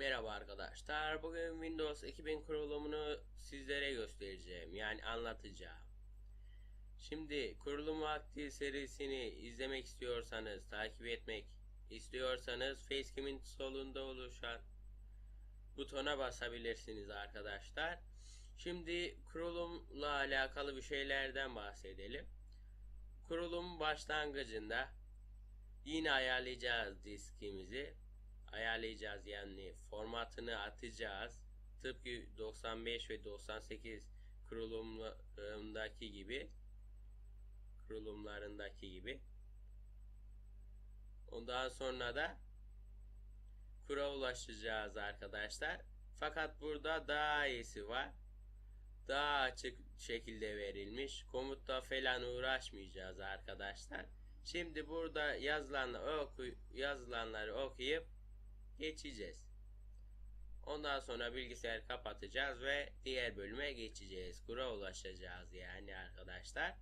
Merhaba arkadaşlar. Bugün Windows 2000 kurulumunu sizlere göstereceğim. Yani anlatacağım. Şimdi kurulum vakti serisini izlemek istiyorsanız, takip etmek istiyorsanız Facecam'in solunda oluşan butona basabilirsiniz arkadaşlar. Şimdi kurulumla alakalı bir şeylerden bahsedelim. Kurulum başlangıcında yine ayarlayacağız diskimizi ayarlayacağız yani formatını atacağız. Tıpkı 95 ve 98 kurulumlarındaki gibi kurulumlarındaki gibi. Ondan sonra da kura ulaşacağız arkadaşlar. Fakat burada daha iyisi var. Daha açık şekilde verilmiş. Komutla falan uğraşmayacağız arkadaşlar. Şimdi burada yazılanları, oku, yazılanları okuyup geçeceğiz. Ondan sonra bilgisayarı kapatacağız ve diğer bölüme geçeceğiz. Kura ulaşacağız yani arkadaşlar.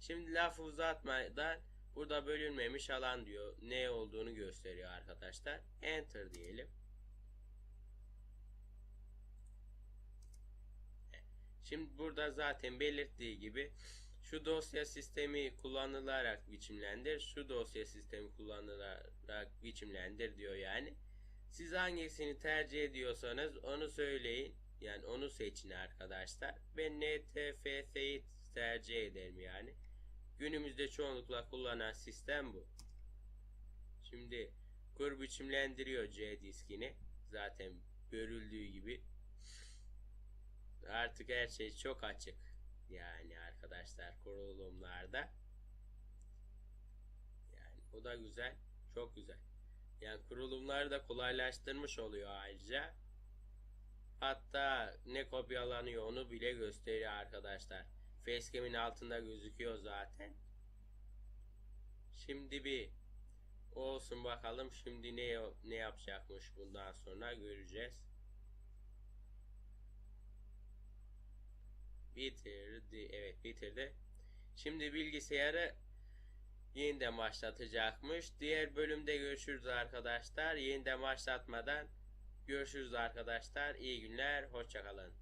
Şimdi laf uzatmadan burada bölünmemiş alan diyor. Ne olduğunu gösteriyor arkadaşlar. Enter diyelim. Şimdi burada zaten belirttiği gibi şu dosya sistemi kullanılarak biçimlendir, şu dosya sistemi kullanılarak biçimlendir diyor yani. Siz hangisini tercih ediyorsanız onu söyleyin. Yani onu seçin arkadaşlar. Ben NTFS'yi tercih ederim yani. Günümüzde çoğunlukla kullanan sistem bu. Şimdi kur biçimlendiriyor C diskini. Zaten görüldüğü gibi. Artık her şey çok açık. Yani arkadaşlar kurulumlarda. Yani o da güzel. Çok güzel. Yani kurulumları da kolaylaştırmış oluyor ayrıca. Hatta ne kopyalanıyor onu bile gösteriyor arkadaşlar. Facecam'in altında gözüküyor zaten. Şimdi bir olsun bakalım şimdi ne ne yapacakmış bundan sonra göreceğiz. Bitirdi. Evet bitirdi. Şimdi bilgisayarı yeniden başlatacakmış. Diğer bölümde görüşürüz arkadaşlar. Yeniden başlatmadan görüşürüz arkadaşlar. İyi günler. Hoşçakalın.